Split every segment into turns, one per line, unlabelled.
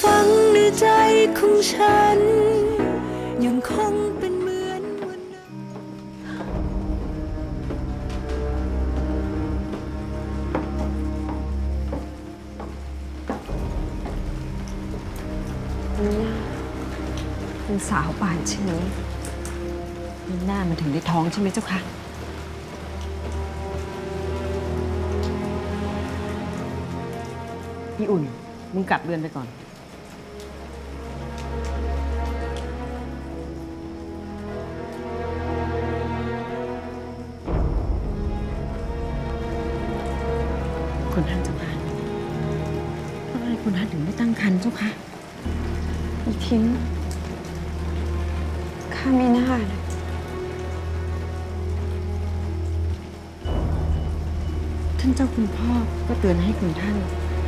ฝังในใจของฉัน ยังคงเป็นเหมือนวันนั้น
เนี่ยเป็นสาวป่านชนี้มีหน้ามาถึงได้ท้องใช่ไหมเจ้าคะ
พี่อุ่น มึงกลับเรือนไปก่อน
คุณท่านเจ้าค่ะเพราะอะไรคุณท่านถึงไม่ตั้งครรภ์เจ้าคะ
อีทิ้งข้าไม่น่าเลย
ท่านเจ้าคุณพ่อก็เตือนให้คุณท่าน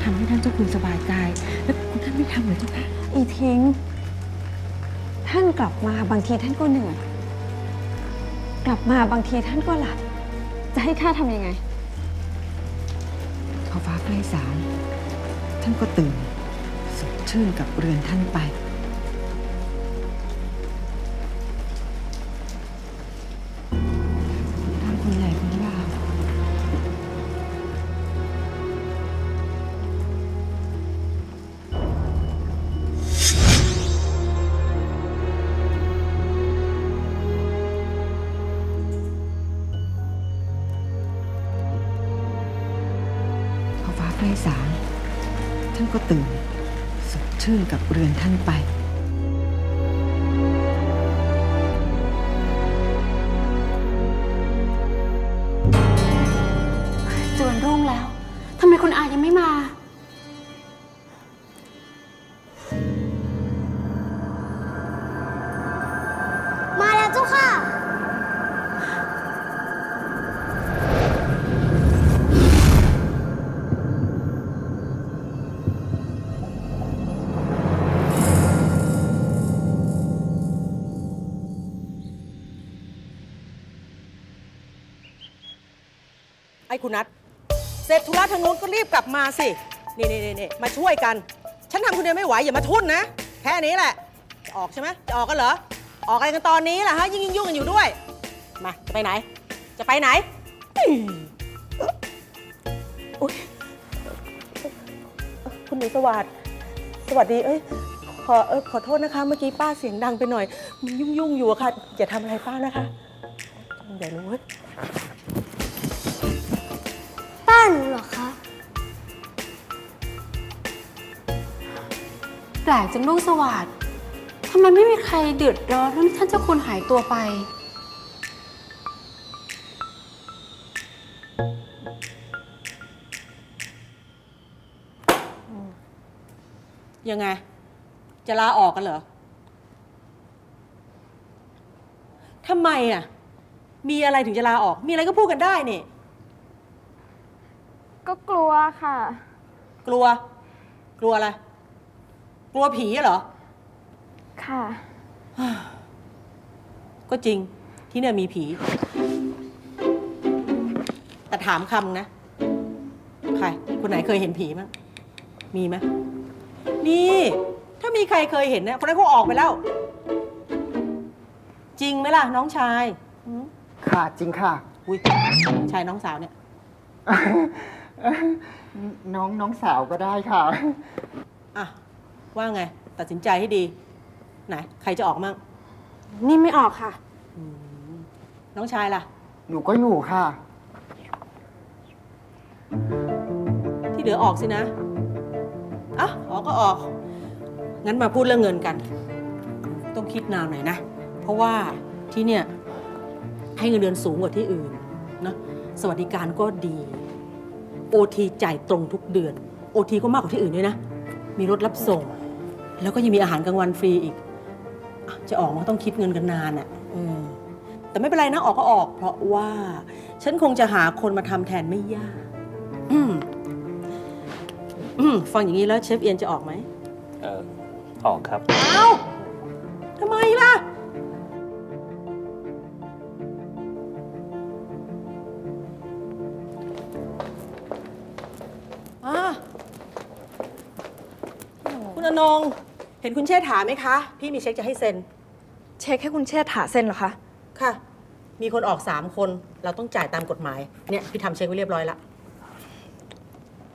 ทำให้ท่านเจ้าคุณสบายกายแล้วคุณท่านไม่ทำเหรอเจ้าคะ
อีทิ้ง ท่านกลับมาบางทีท่านก็เหนื่อย กลับมาบางทีท่านก็หลับ จะให้ข้าทำยังไง
พอฟ้าใกล้สางท่านก็ตื่น สดชื่นกับเรือนท่านไป ก็ตื่นสดชื่นกับเรือนท่านไป
คุณ
นัทเสร็จธุระทางโน้นก็รีบกลับมาสิ นี่นี่นี่มาช่วยกัน ฉันทำคนเดียวไม่ไหวอย่ามาทุ่นนะ แค่นี้แหละจะออกใช่ไหมจะออกกันเหรอ ออกอะไรกันตอนนี้ล่ะฮะยิ่งยิ่งยุ่งกันอยู่ด้วย มาจะไปไหน จะไปไหนอุ๊ยคุณหนูสวัสดสวัสดี เอ้ย ขอเออขอโทษนะคะ เมื่อกี้ป้าเสียงดังไปหน่อย มันยุ่งยุ่งอยู่อะค่ะ อย่าทำอะไรป้านะคะเดี๋ยวรู้เว้ย
ลกจังลูกสวัสดทำไมไม่มีใครเดือดร้อนเรื่องที่ท่านเจ้าคุณหายตัวไป
ยังไง จะลาออกกันเหรอ ทำไมอะ มีอะไรถึงจะลาออก มีอะไรก็พูดกันได้นี่
ก็กลัวค่ะ
กลัว กลัวอะไร กลัวผีเหรอ
ค่ะ
ก็จริงที่เนี่ยมีผี แต่ถามคำนะ ใคร คนไหนเคยเห็นผีมั้งมีไหมนี่ ถ้ามีใครเคยเห็นเนี่ยคนนั้นเขาออกไปแล้ว จริงไหมล่ะ น้องชายหืม
ค่ะจริงค่ะ
อุ้ยชายน้องสาวเนี่ย
น้องน้องสาวก็ได้ค่ะ
อะ ว่าไง ตัดสินใจให้ดี ไหน ใครจะออกมั่ง
นี่ไม่ออกค่ะ
น้องชายล่ะ
หนูก็อยู่ค่ะ
ที่เหลือออกสินะอะออกก็ออก งั้นมาพูดเรื่องเงินกัน ต้องคิดนานหน่อยนะ เพราะว่าที่เนี่ย ให้เงินเดือนสูงกว่าที่อื่นนะสวัสดิการก็ดีโอทีจ่ายตรงทุกเดือนโอทีก็มากกว่าที่อื่นด้วยนะ มีรถรับส่ง แล้วก็ยังมีอาหารกลางวันฟรีอีกอะจะออกมันก็ต้องคิดเงินกันนานอะ่ะอืมแต่ไม่เป็นไรนะออกก็ออก เพราะว่า ฉันคงจะหาคนมาทำแทนไม่ยาก อืมอืมฟังอย่างนี้แล้วเชฟเอียนจะออกไหม
เออออกครับ
เอ้าทำไมล่ะ อ่าคุคุณอนง เห็นคุณเชษฐาไหมคะ พี่มีเช็คจะให้เซ็น
เช็คให้คุณเชษฐาเซ็นเหรอคะ
ค่ะ มีคนออก3คน เราต้องจ่ายตามกฎหมาย เนี่ยพี่ทำเช็คไว้เรียบร้อยละ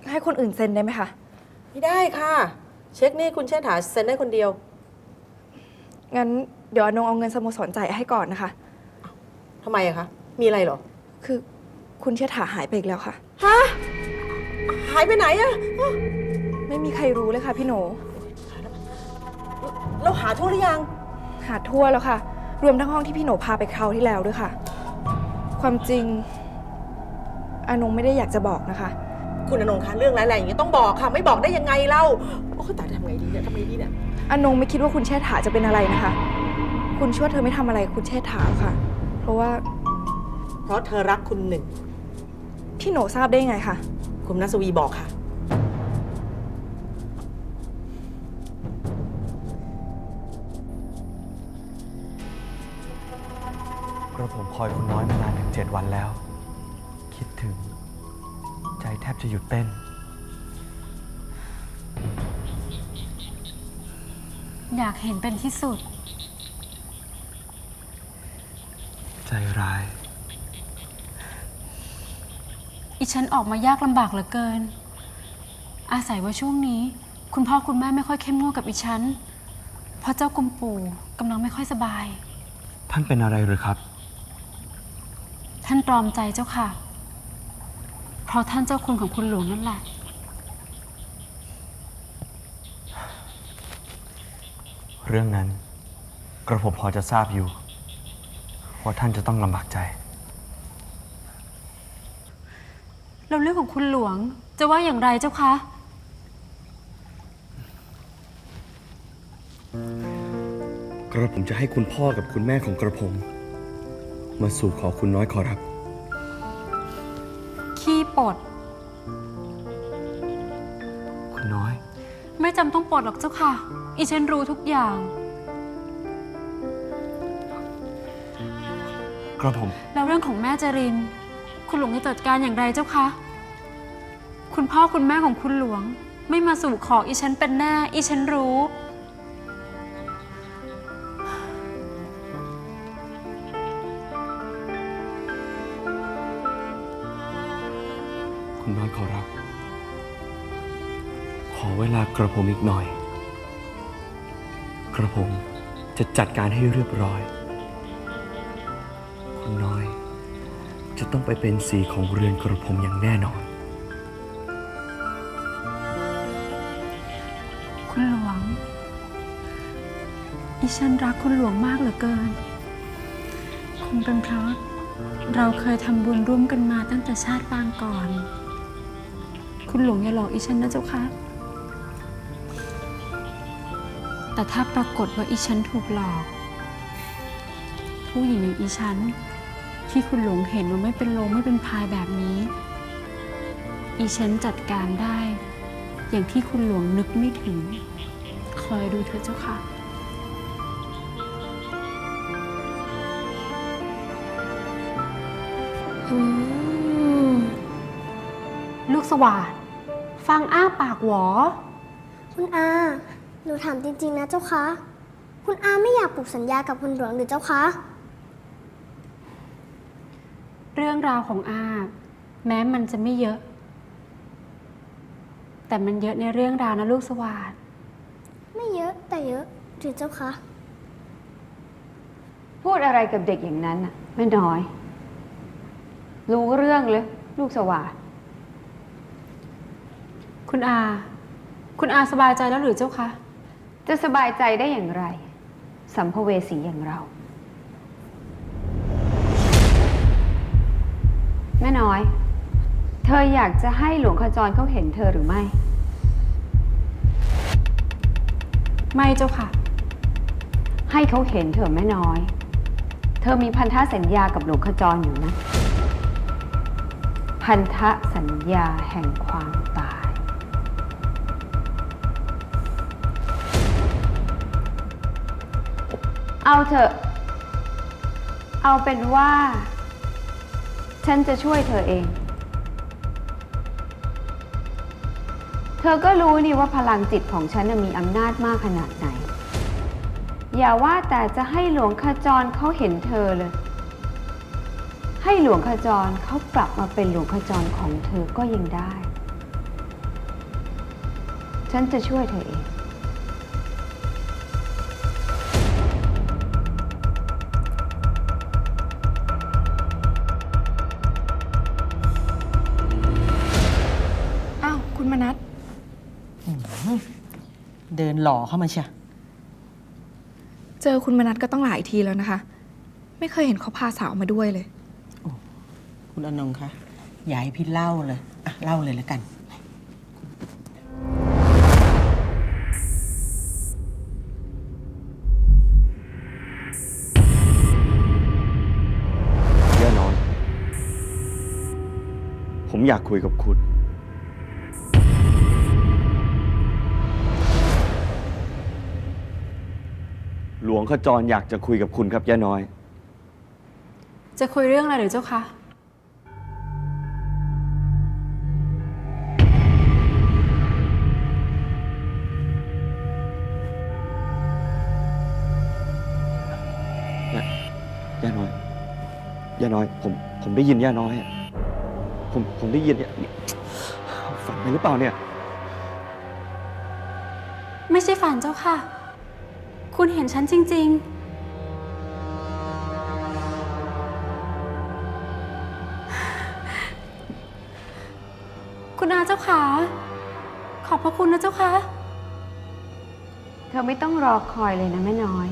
ให้คนอื่นเซ็นได้ไหมคะ
ไม่ได้ค่ะ เช็คนี่คุณเชษฐาเซ็นได้คนเดียว
งั้นเดี๋ยวอนงเอาเงินสโมสรจ่ายให้ก่อนนะคะ
ทำไมอะคะ มีอะไรเหรอ
คือคุณเชษฐาหายไปอีกแล้วค่ะ
ฮะ หายไปไหนอะ
ไม่มีใครรู้เลยค่ะพี่โหน
เราหา ทั่วหรือยัง
หาทั่วแล้วค่ะ รวมทั้งห้องที่พี่โหนพาไปคราวที่แล้วด้วยค่ะ ความจริง อานงไม่ได้อยากจะบอกนะคะ
คุณอนงคะเรื่องร้ายแรงอย่างนี้ต้องบอกค่ะ ไม่บอกได้ยังไงเล่าโอ้ยตายทำไงดีเนี่ยทำไงดีเนี่ย
อนงไม่คิดว่าคุณเชษฐาจะเป็นอะไรนะคะ คุณช่วยเธอไม่ทำอะไรคุณเชษฐาหรอกค่ะ เพราะว่า
เพราะเธอรักคุณหนึ่ง
พี่โหนทราบได้ยังไงคะ
คุณนัสวีบอกค่ะ
คอยคุณน้อยมานานถึงเจ็ดวันแล้ว คิดถึง ใจแทบจะหยุดเต้น
อยากเห็นเป็นที่สุด
ใจร้าย
อีฉันออกมายากลำบากเหลือเกิน อาศัยว่าช่วงนี้ คุณพ่อคุณแม่ไม่ค่อยเข้มงวดกับอีฉัน เพราะเจ้ากุมปู่กำลังไม่ค่อยสบาย
ท่านเป็นอะไรหรือครับ
ท่านตรอมใจเจ้าค่ะ เพราะท่านเจ้าคุณของคุณหลวงนั่นแหละ
เรื่องนั้นกระผมพอจะทราบอยู่ ว่าท่านจะต้องลำบากใจ
เราเรื่องของคุณหลวงจะว่าอย่างไรเจ้าคะ
กระผมจะให้คุณพ่อกับคุณแม่ของกระผม มาสู่ขอคุณน้อยขอรับ
ขี้ปด
คุณน้อย
ไม่จำต้องปลดหรอกเจ้าค่ะ อีฉันรู้ทุกอย่าง
กระผม
แล้วเรื่องของแม่จริน คุณหลวงจะจัดการอย่างไรเจ้าคะ คุณพ่อคุณแม่ของคุณหลวง ไม่มาสู่ขออีฉันเป็นแน่ อีฉันรู้
คุณน้อยขอรับ ขอเวลากระผมอีกหน่อย กระผมจะจัดการให้เรียบร้อย คุณน้อย จะต้องไปเป็นสีของเรือนกระผมอย่างแน่นอน
คุณหลวงอีฉันรักคุณหลวงมากเหลือเกิน คงเป็นเพราะเราเคยทำบุญร่วมกันมาตั้งแต่ชาติปางก่อน คุณหลวงอย่าหลอกอีฉันนะเจ้าค่ะแต่ถ้าปรากฏว่าอีฉันถูกหลอก ผู้หญิงอย่างอีฉัน ที่คุณหลวงเห็นว่าไม่เป็นโลไม่เป็นพายแบบนี้ อีฉันจัดการได้ อย่างที่คุณหลวงนึกไม่ถึง คอยดูเถอเจ้าค่ะ
อืม
ลูกสวัสด ฟังอ้าปากหวอ
คุณอา หนูถามจริงๆนะเจ้าคะ คุณอาไม่อยากปลูกสัญญากับคุณหลวงหรือเจ้าคะ
เรื่องราวของอาแม้มันจะไม่เยอะ แต่มันเยอะในเรื่องราวนะลูกสวัสด
ไม่เยอะแต่เยอะหรือเจ้าคะ
พูดอะไรกับเด็กอย่างนั้นน่ะไม่น้อย รู้เรื่องเลย ลูกสว่า
คุณอา คุณอาสบายใจแล้วหรือเจ้าคะ
จะสบายใจได้อย่างไร สัมภเวสีอย่างเรา แม่น้อย เธออยากจะให้หลวงขจรเขาเห็นเธอหรือไม่
ไม่เจ้าค่ะ
ให้เขาเห็นเธอแม่น้อย เธอมีพันธสัญญากับหลวงขจรอยู่นะ พันธสัญญาแห่งความ เอาเถอะ เอาเป็นว่า ฉันจะช่วยเธอเอง เธ
อก็รู้นี่ว่าพลังจิตของฉันน่ะมีอำนาจมากขนาดไหน อย่าว่าแต่จะให้หลวงขจรเขาเห็นเธอเลย ให้หลวงขจรเขากลับมาเป็นหลวงขจรของเธอก็ยังได้ ฉันจะช่วยเธอเอง
คุณมนัส
เดินหล่อเข้ามาเชีย
เจอคุณมนัสก็ต้องหลายทีแล้วนะคะ ไม่เคยเห็นเขาพาสาวมาด้วยเลย
คุณอนงคะอย่าให้พี่เล่าเลยอะเล่าเลยแล้วกัน
ย่าน้อยผมอยากคุยกับคุณ หลวงขจรอยากจะคุยกับคุณครับย่าน้อย
จะคุยเรื่องอะไรหรือเจ้าคะ
ย่าน้อย ย่าน้อย ผม ผมได้ยินย่าน้อยอะผม ผมได้ยินเนี่ยนี่ฝันไปหรือเปล่าเนี่ย
ไม่ใช่ฝันเจ้าค่ะ คุณเห็นฉันจริง ๆ คุณอาเจ้าค่ะขอบพระคุณนะเจ้าคะ
เธอไม่ต้องรอคอยเลยนะแม่น้อย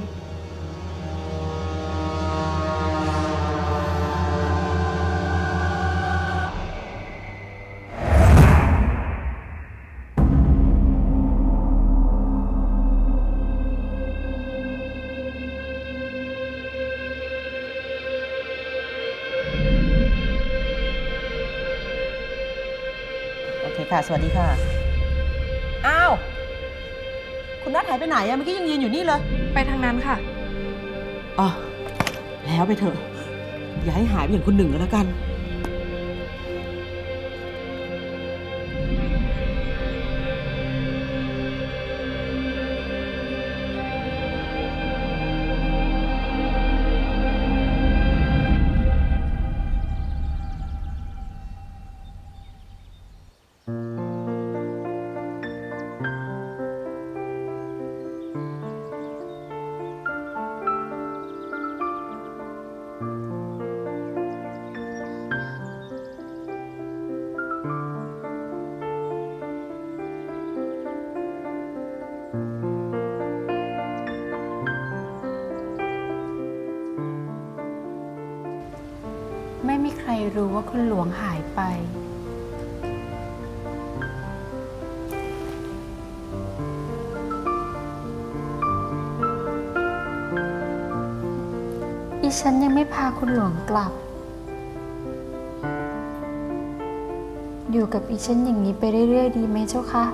คค่ะ สวัสดีค่ะ อ้าว คุณนัทหายไปไหนอะเมื่อกี้ยังยืนอยู่นี่เลย
ไปทางนั้นค่ะ
อ๋อ แล้วไปเถอะ อย่าให้หายไปอย่างคุณหนึ่งก็แล้วกัน
ไม่มีใครรู้ว่าคุณหลวงหายไป อีฉันยังไม่พาคุณหลวงกลับ อยู่กับอีฉันอย่างนี้ไปเรื่อยๆดีไหมเจ้าคะ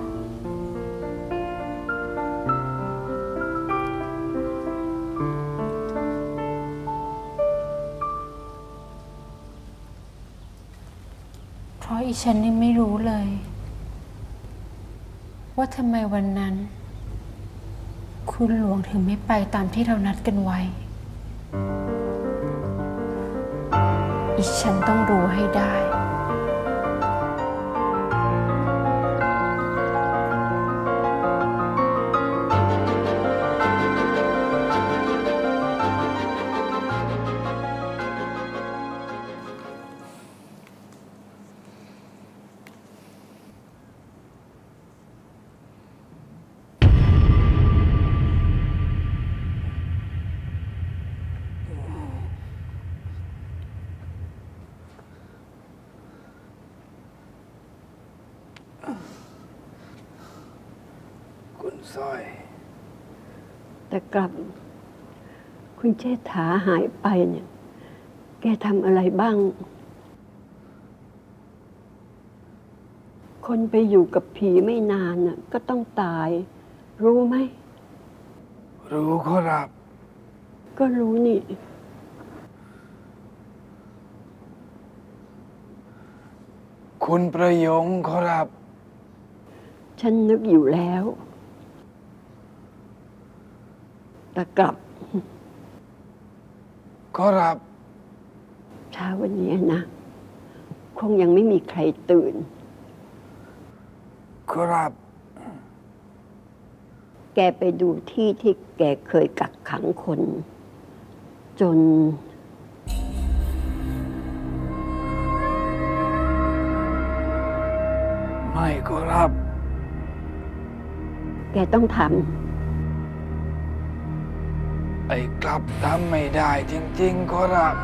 ฉันนี่ไม่รู้เลย ว่าทำไมวันนั้น คุณหลวงถึงไม่ไปตามที่เรานัดกันไว้ อีฉันต้องรู้ให้ได้
สร้อย
แต่กลับ คุณเชษฐาหายไปเนี่ย แกทำอะไรบ้าง คนไปอยู่กับผีไม่นานน่ะก็ต้องตาย รู้ไหม
รู้ขอรับ
ก็รู้นี่
คุณประยงขอรับ
ฉันนึกอยู่แล้ว แต่กลับ
ขอรับ
เช้าวันนี้นะ คงยังไม่มีใครตื่น
ขอรับ
แกไปดูที่ที่แกเคยกักขังคน จน
ไม่ขอรับ
แกต้องท
ไอ้กลับทำไม่ได้จริง ๆ ขอรับ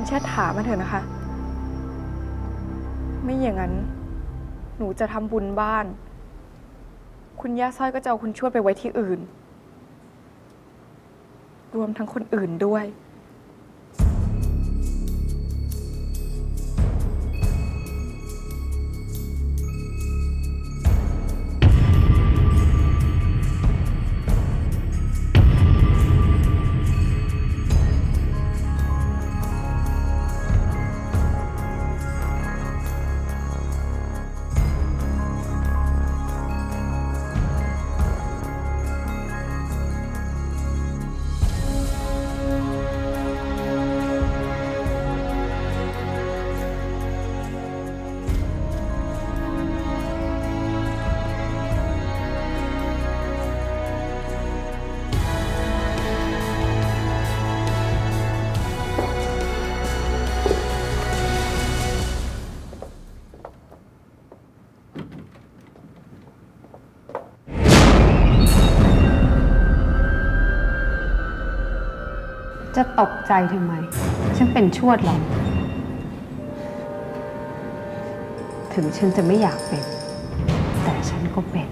คืนคุณแช่ถามาเถอะนะคะ ไม่อย่างนั้น หนูจะทำบุญบ้าน คุณย่าสร้อยก็จะเอาคุณชั่วไปไว้ที่อื่น รวมทั้งคนอื่นด้วย
จะตกใจทำไม ฉันเป็นชวดหรอก ถึงฉันจะไม่อยากเป็น แต่ฉันก็เป็น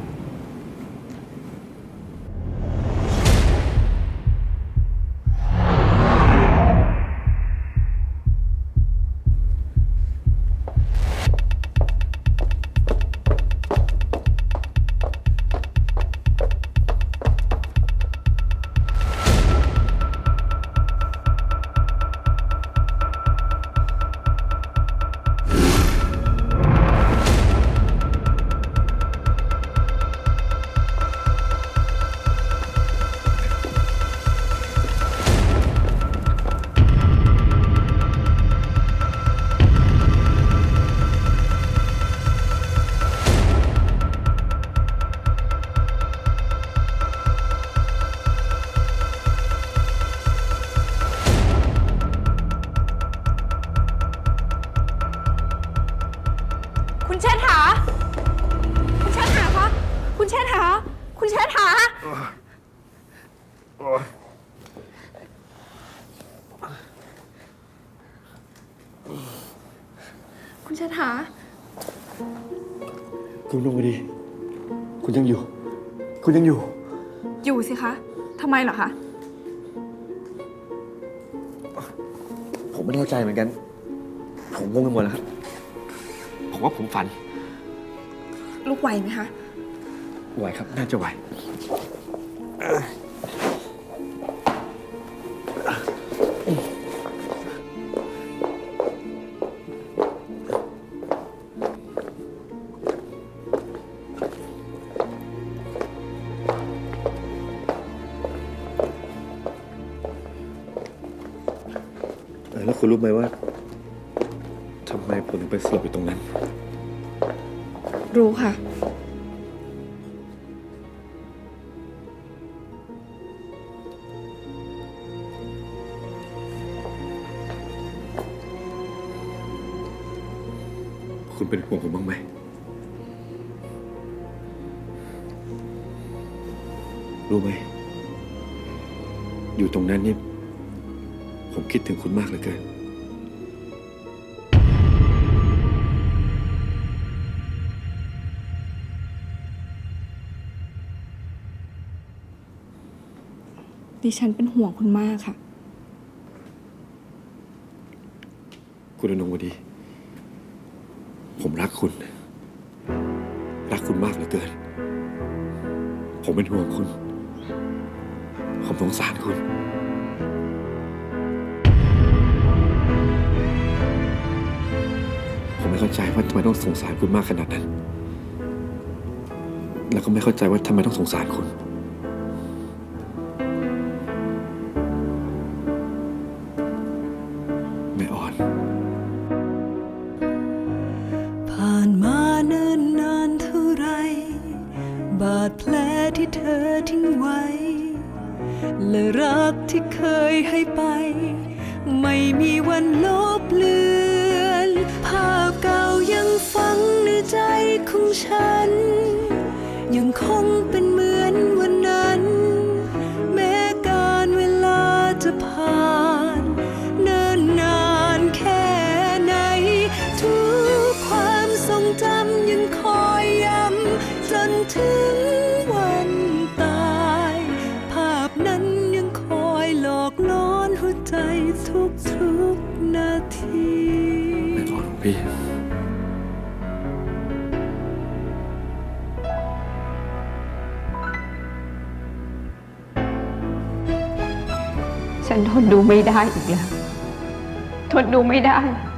คุณเชษฐาคุณ
ลงไปดี คุณยังอยู่ คุณยังอยู่
อยู่สิคะทำไมเหรอคะ
ผมไม่แน่ใจเหมือนกัน ผมงงไปหมดแล้วครับ ผมว่าผมฝัน
ลูกไหวไหมคะ
ไหวครับ น่าจะไหว เออแล้วคุณรู้ไหมว่าทำไมผมถึงไปสลบอยู่ตรงนั้น
รู้ค่ะ
เป็นห่วงผมบ้างไหม รู้ไหม อยู่ตรงนั้นเนี่ยผมคิดถึงคุณมากเหลือเกิน
ดิฉันเป็นห่วงคุณมากค่ะ
คุณอนงวดี ผมรักคุณ รักคุณมากเหลือเกิน ผมเป็นห่วงคุณ ผมสงสารคุณ ผมไม่เข้าใจว่าทำไมต้องสงสารคุณมากขนาดนั้น แล้วก็ไม่เข้าใจว่าทำไมต้องสงสารคุณ
ทิ้งไว้ และรักที่เคยให้ไป ไม่มีวันลบ ทุกทุกๆนาที
แม่อ่อนของพี่
ฉันทนดูไม่ได้อีกแล้ว ทนดูไม่ได้
แ